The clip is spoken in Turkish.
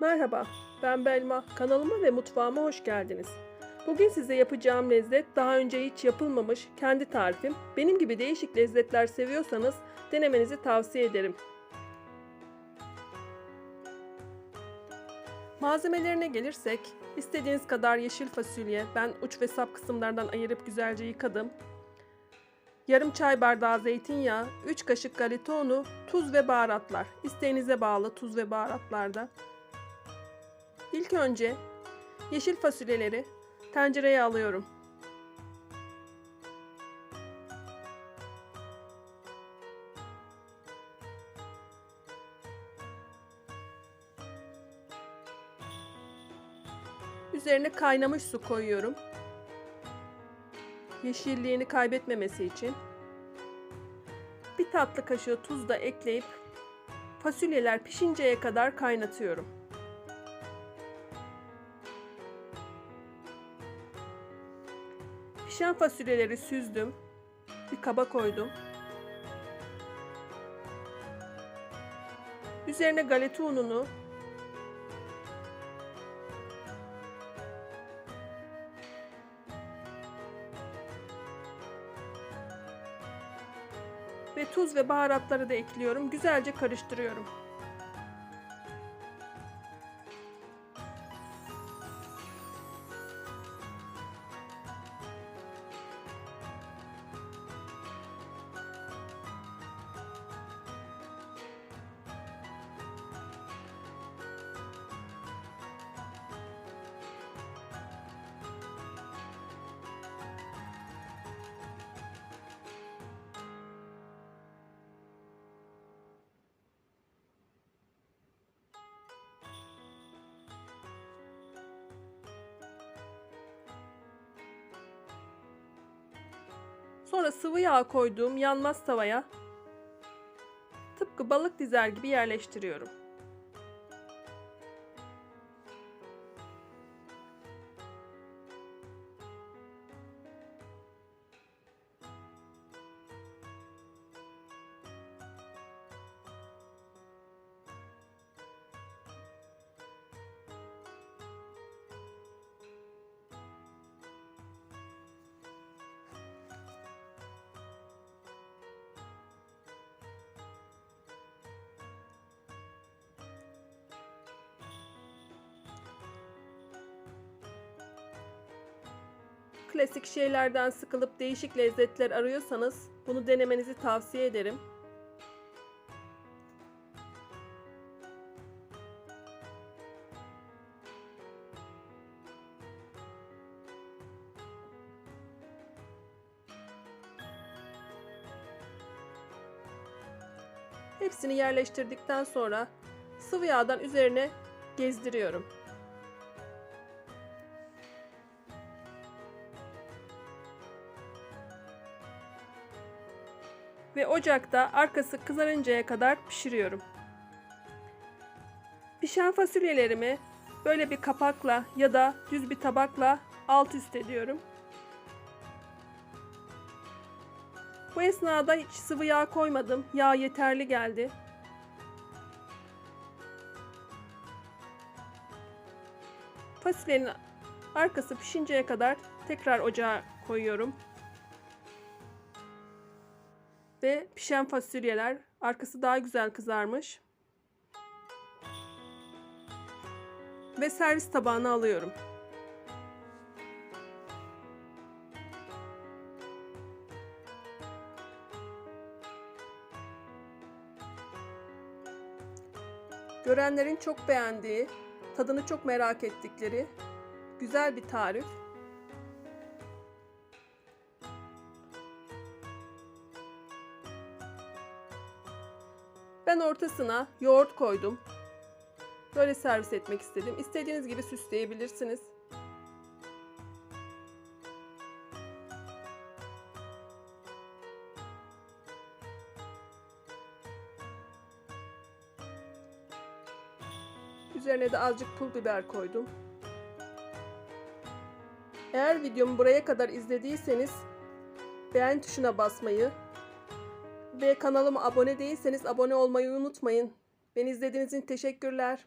Merhaba, ben Belma. Kanalıma ve mutfağıma hoş geldiniz. Bugün size yapacağım lezzet daha önce hiç yapılmamış kendi tarifim. Benim gibi değişik lezzetler seviyorsanız denemenizi tavsiye ederim. Malzemelerine gelirsek, istediğiniz kadar yeşil fasulye, ben uç ve sap kısımlardan ayırıp güzelce yıkadım. Yarım çay bardağı zeytinyağı, 3 kaşık galeta unu, tuz ve baharatlar. İsteğinize bağlı tuz ve baharatlarda. İlk önce yeşil fasulyeleri tencereye alıyorum. Üzerine kaynamış su koyuyorum. Yeşilliğini kaybetmemesi için. Bir tatlı kaşığı tuz da ekleyip fasulyeler pişinceye kadar kaynatıyorum. Pişen fasulyeleri süzdüm. Bir kaba koydum. Üzerine galeta ununu ve tuz ve baharatları da ekliyorum. Güzelce karıştırıyorum. Sonra sıvı yağ koyduğum yanmaz tavaya tıpkı balık dizer gibi yerleştiriyorum. Klasik şeylerden sıkılıp değişik lezzetler arıyorsanız bunu denemenizi tavsiye ederim. Hepsini yerleştirdikten sonra sıvı yağdan üzerine gezdiriyorum. Ve ocakta arkası kızarıncaya kadar pişiriyorum. Pişen fasulyelerimi böyle bir kapakla ya da düz bir tabakla alt üst ediyorum. Bu esnada hiç sıvı yağ koymadım. Yağ yeterli geldi. Fasulyenin arkası pişinceye kadar tekrar ocağa koyuyorum. Ve pişen fasulyeler. Arkası daha güzel kızarmış. Ve servis tabağına alıyorum. Görenlerin çok beğendiği, tadını çok merak ettikleri güzel bir tarif. Ben ortasına yoğurt koydum. Böyle servis etmek istedim. İstediğiniz gibi süsleyebilirsiniz. Üzerine de azıcık pul biber koydum. Eğer videomu buraya kadar izlediyseniz beğen tuşuna basmayı ve kanalıma abone değilseniz abone olmayı unutmayın. Beni izlediğiniz için teşekkürler.